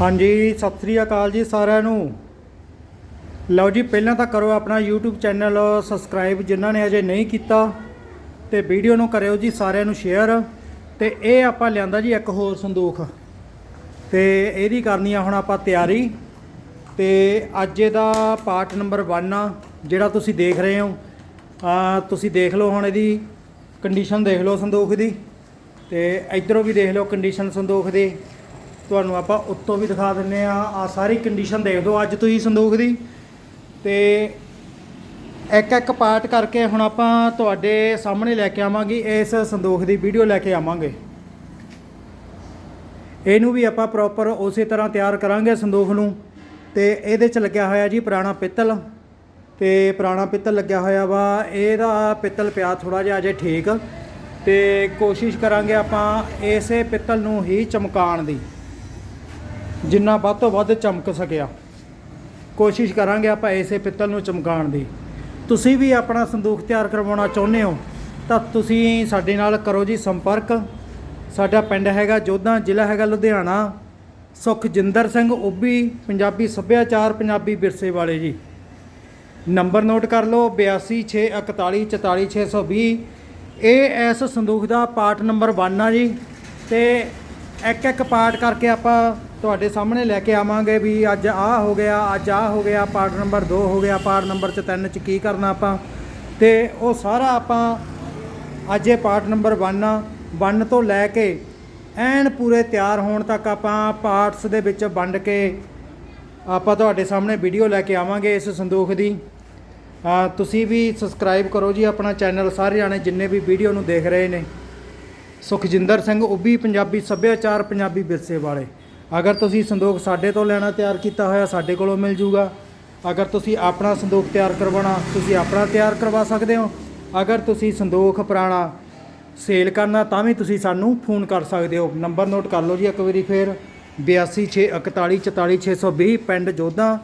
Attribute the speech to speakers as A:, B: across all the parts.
A: ਹਾਂਜੀ, ਸਤਿ ਸ੍ਰੀ ਅਕਾਲ ਜੀ ਸਾਰਿਆਂ ਨੂੰ। ਲਓ ਜੀ, ਪਹਿਲਾਂ ਤਾਂ ਕਰੋ ਆਪਣਾ YouTube ਚੈਨਲ ਸਬਸਕ੍ਰਾਈਬ ਜਿਨ੍ਹਾਂ ਨੇ ਅਜੇ ਨਹੀਂ ਕੀਤਾ, ਤੇ ਵੀਡੀਓ ਨੂੰ ਕਰਿਓ ਜੀ ਸਾਰਿਆਂ ਨੂੰ ਸ਼ੇਅਰ ਤੇ ਇਹ ਆਪਾਂ ਲਿਆਂਦਾ ਜੀ ਇੱਕ ਹੋਰ ਸੰਦੂਖ। ਤੇ ਇਹਦੀ ਕਰਨੀ ਆ ਹੁਣ ਆਪਾਂ ਤਿਆਰੀ। ਤੇ ਅੱਜ ਇਹਦਾ ਪਾਰਟ ਨੰਬਰ 1 ਆ, ਜਿਹੜਾ ਤੁਸੀਂ ਦੇਖ ਰਹੇ ਹੋ। ਆ, ਤੁਸੀਂ ਦੇਖ ਲਓ ਹੁਣ ਇਹਦੀ ਕੰਡੀਸ਼ਨ ਦੇਖ ਲਓ ਸੰਦੂਖ ਦੀ। ਤੇ ਇਧਰੋਂ ਵੀ ਦੇਖ ਲਓ ਕੰਡੀਸ਼ਨ ਸੰਦੂਖ ਦੀ। ਤੁਹਾਨੂੰ ਆਪਾਂ ਉੱਤੋਂ ਵੀ ਦਿਖਾ ਦਿੰਨੇ ਆ। ਆ ਸਾਰੀ ਕੰਡੀਸ਼ਨ ਦੇਖ ਦਿਓ ਅੱਜ ਤੁਸੀਂ ਸੰਦੂਖ ਦੀ। ਤੇ ਇੱਕ ਇੱਕ ਪਾਰਟ ਕਰਕੇ ਹੁਣ ਆਪਾਂ ਤੁਹਾਡੇ ਸਾਹਮਣੇ ਲੈ ਕੇ ਆਵਾਂਗੇ, ਇਸ ਸੰਦੂਖ ਦੀ ਵੀਡੀਓ ਲੈ ਕੇ ਆਵਾਂਗੇ। ਇਹਨੂੰ ਵੀ ਆਪਾਂ ਪ੍ਰੋਪਰ ਉਸੇ ਤਰ੍ਹਾਂ ਤਿਆਰ ਕਰਾਂਗੇ ਸੰਦੂਖ ਨੂੰ। ਤੇ ਇਹਦੇ ਚ ਲੱਗਿਆ ਹੋਇਆ ਜੀ ਪੁਰਾਣਾ ਪਿੱਤਲ। ਤੇ ਪੁਰਾਣਾ ਪਿੱਤਲ ਲੱਗਿਆ ਹੋਇਆ ਵਾ। ਇਹਦਾ ਪਿੱਤਲ ਪਿਆ ਥੋੜਾ ਜਿਹਾ ਅਜੇ ਠੀਕ। ਤੇ ਕੋਸ਼ਿਸ਼ ਕਰਾਂਗੇ ਆਪਾਂ ਇਸੇ ਪਿੱਤਲ ਨੂੰ ਹੀ ਚਮਕਾਉਣ ਦੀ। ਜਿੰਨਾ ਵੱਧ ਤੋਂ ਵੱਧ ਚਮਕ ਸਕਿਆ। ਕੋਸ਼ਿਸ਼ ਕਰਾਂਗੇ ਆਪਾਂ ਇਸੇ ਪਿੱਤਲ ਨੂੰ ਚਮਕਾਉਣ ਦੀ। ਤੁਸੀਂ ਵੀ ਆਪਣਾ ਸੰਦੂਖ ਤਿਆਰ ਕਰਵਾਉਣਾ ਚਾਹੁੰਦੇ ਹੋ, ਤਾਂ ਤੁਸੀਂ ਸਾਡੇ ਨਾਲ ਕਰੋ ਜੀ ਸੰਪਰਕ। ਸਾਡਾ ਪਿੰਡ ਹੈਗਾ ਜੋਧਾ, ਜ਼ਿਲ੍ਹਾ ਹੈਗਾ ਲੁਧਿਆਣਾ। ਸੁਖਜਿੰਦਰ ਸਿੰਘ ਓਬੀ, ਪੰਜਾਬੀ ਸੱਭਿਆਚਾਰ, ਪੰਜਾਬੀ ਵਿਰਸੇ ਵਾਲੇ ਜੀ। ਨੰਬਰ ਨੋਟ ਕਰ ਲਓ 8264144620 ਇਹ ਇਸ ਸੰਦੂਖ ਦਾ ਪਾਰਟ ਨੰਬਰ 1 ਆ ਜੀ, ਤੇ ਇੱਕ ਇੱਕ ਪਾਰਟ ਕਰਕੇ ਆਪਾਂ ਤੁਹਾਡੇ ਸਾਹਮਣੇ ਲੈ ਕੇ ਆਵਾਂਗੇ ਵੀ ਅੱਜ ਆਹ ਹੋ ਗਿਆ, ਅੱਜ ਆਹ ਹੋ ਗਿਆ ਪਾਰਟ ਨੰਬਰ 2 ਹੋ ਗਿਆ ਪਾਰਟ ਨੰਬਰ ਚ 3 ਚ ਕੀ ਕਰਨਾ ਆਪਾਂ। ਤੇ ਉਹ ਸਾਰਾ ਆਪਾਂ ਅੱਜ ਇਹ ਪਾਰਟ ਨੰਬਰ 1 ਆ। 1 ਤੋਂ ਲੈ ਕੇ ਐਨ ਪੂਰੇ ਤਿਆਰ ਹੋਣ ਤੱਕ ਆਪਾਂ ਪਾਰਟਸ ਦੇ ਵਿੱਚ ਵੰਡ ਕੇ ਆਪਾਂ ਤੁਹਾਡੇ ਸਾਹਮਣੇ ਵੀਡੀਓ ਲੈ ਕੇ ਆਵਾਂਗੇ ਇਸ ਸੰਦੂਖ ਦੀ। ਤੁਸੀਂ ਵੀ ਸਬਸਕ੍ਰਾਈਬ ਕਰੋ ਜੀ ਆਪਣਾ ਚੈਨਲ ਸਾਰੇ ਜਾਣੇ ਜਿੰਨੇ ਵੀ ਵੀਡੀਓ ਨੂੰ ਦੇਖ ਰਹੇ ਨੇ। ਸੁਖਜਿੰਦਰ ਸਿੰਘ ਉੱਭੀ, ਪੰਜਾਬੀ ਸੱਭਿਆਚਾਰ, ਪੰਜਾਬੀ ਵਿਰਸੇ ਵਾਲੇ। ਅਗਰ ਤੁਸੀਂ ਸੰਦੂਕ ਸਾਡੇ ਤੋਂ ਲੈਣਾ ਤਿਆਰ ਕੀਤਾ ਹੋਇਆ, ਸਾਡੇ ਕੋਲੋਂ ਮਿਲ ਜੂਗਾ। ਅਗਰ ਤੁਸੀਂ ਆਪਣਾ ਸੰਦੂਕ ਤਿਆਰ ਕਰਵਾਉਣਾ, ਤੁਸੀਂ ਆਪਣਾ ਤਿਆਰ ਕਰਵਾ ਸਕਦੇ ਹੋ। ਅਗਰ ਤੁਸੀਂ ਸੰਦੋਖ ਪੁਰਾਣਾ ਸੇਲ ਕਰਨਾ, ਤਾਂ ਵੀ ਤੁਸੀਂ ਸਾਨੂੰ ਫੋਨ ਕਰ ਸਕਦੇ ਹੋ। ਨੰਬਰ ਨੋਟ ਕਰ ਲਓ ਜੀ ਇੱਕ ਵਾਰੀ ਫੇਰ। 8264144620 ਪਿੰਡ ਜੋਧਾ,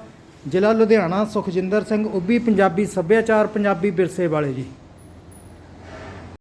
A: ਜ਼ਿਲ੍ਹਾ ਲੁਧਿਆਣਾ, ਸੁਖਜਿੰਦਰ ਸਿੰਘ ਉੱਭੀ, ਪੰਜਾਬੀ ਸੱਭਿਆਚਾਰ, ਪੰਜਾਬੀ ਵਿਰਸੇ ਵਾਲੇ ਜੀ।